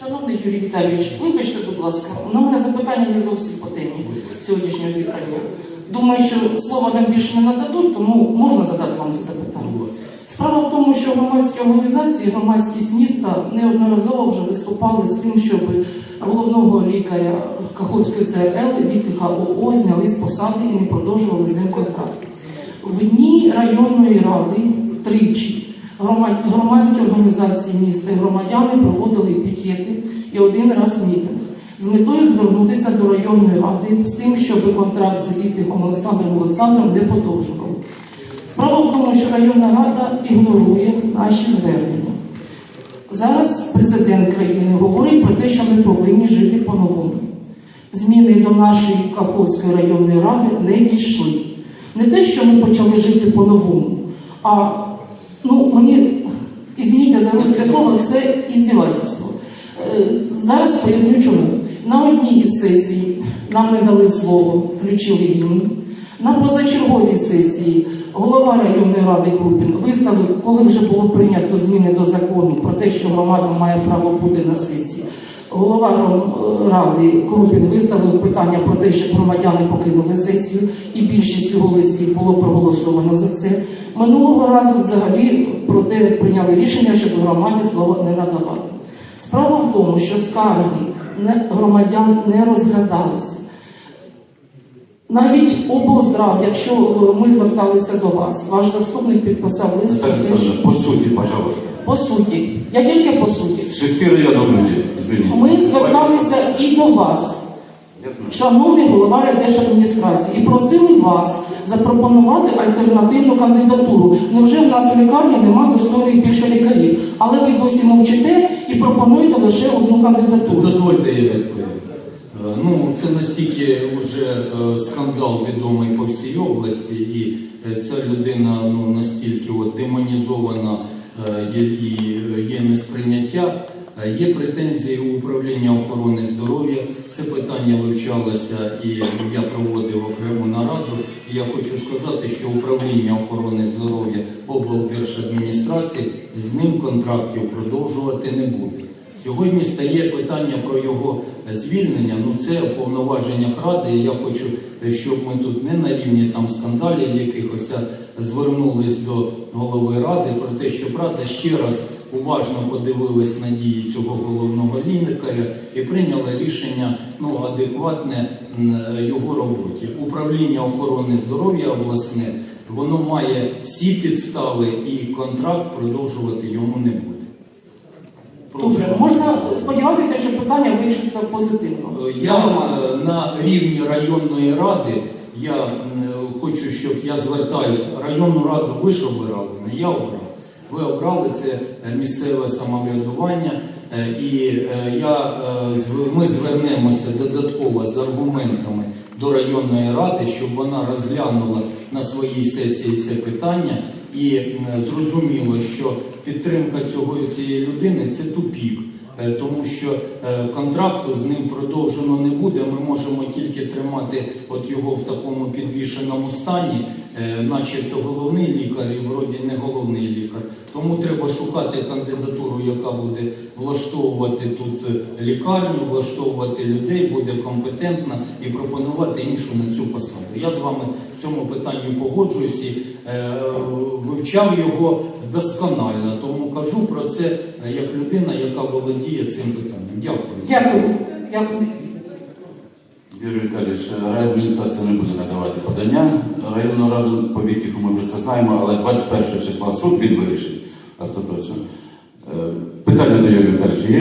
Шановний Юрій Віталійович, вибачте, будь ласка, у мене запитання не зовсім по темі сьогоднішнього зібрання. Думаю, що слова нам більше не нададуть, тому можна задати вам це запитання. Справа в тому, що громадські організації, громадськість міста неодноразово вже виступали з тим, щоб головного лікаря Каховської ЦРЛ Вітиха ОО зняли з посади і не продовжували з ним контракт. В дні районної ради тричі громадські організації міста і громадяни проводили пікети і один раз мітинг з метою звернутися до районної ради з тим, щоб контракт з Вітихом Олександром Олександром не подовжували. Справа в тому, що районна рада ігнорує наші звернення. Зараз президент країни говорить про те, що ми повинні жити по-новому. Зміни до нашої Каховської районної ради не дійшли. Не те, що ми почали жити по-новому, а ну, мені, извините за русське слово, це іздівательство. Е, Зараз поясню чому. На одній із сесій нам не дали слово, включили гімн. На позачерговій сесії голова районної ради Крупін виставив, коли вже було прийнято зміни до закону про те, що громада має право бути на сесії. Голова ради Крупін виставив питання про те, щоб громадяни покинули сесію, і більшістю голосів було проголосовано за це. Минулого разу взагалі про те прийняли рішення, щоб громаді слово не надавати. Справа в тому, що скарги громадян не розглядалися. Навіть облздрав, якщо е, ми зверталися до вас, ваш заступник підписав лист що по сути, пожалуйста. По суті, я тільки по суті. С шести районов люди, извините. Ми зверталися і до вас, шановний голова райдержадміністрації, і просили вас запропонувати альтернативну кандидатуру. Невже в нас в лікарні нема достойних більше лікарів? Але ви досі мовчите і пропонуєте лише одну кандидатуру. Дозвольте я відповім. Е, Ну, це настільки вже е, скандал відомий по всій області, і е, ця людина ну, настільки от демонізована і е, є несприйняття. Е, Є претензії у управління охорони здоров'я. Це питання вивчалося і я проводив окрему нараду. Я хочу сказати, що управління охорони здоров'я облдержадміністрації з ним контрактів продовжувати не буде. Сьогодні стає питання про його звільнення. Ну це в повноваженнях ради. І я хочу, щоб ми тут не на рівні там скандалів якихось звернулись до голови ради про те, щоб рада ще раз уважно подивилась на дії цього головного лікаря і прийняла рішення ну адекватне його роботі. Управління охорони здоров'я обласне воно має всі підстави і контракт продовжувати йому не буде. Дуже можна сподіватися, що питання вирішиться позитивно. Я е, на рівні районної ради я е, хочу, щоб я звертаюся. Районну раду ви ж обирали, не я обрав. Ви обрали це е, місцеве самоврядування, е, і я, ми звернемося додатково з аргументами до районної ради, щоб вона розглянула на своїй сесії це питання і зрозуміло, що підтримка цього цієї людини це тупік. Е, тому що е, контракту з ним продовжено не буде. Ми можемо тільки тримати от його в такому підвішеному стані, е, начебто головний лікар і вроді не головний лікар. Тому треба шукати кандидатуру, яка буде влаштовувати тут е, лікарню, влаштовувати людей, буде компетентна і пропонувати іншу на цю посаду. Я з вами в цьому питанні погоджуюсь і е, вивчав його досконально. Тому кажу про це е, як людина, яка володіє цим питанням. Дякую. Дякую. Дякую. Юрій Віталійович, райадміністрація не буде надавати подання. Районну раду по ми вже це знаємо, але 21 числа суд він вирішить остаточно. Е, Питання до Юрія Віталійовича є?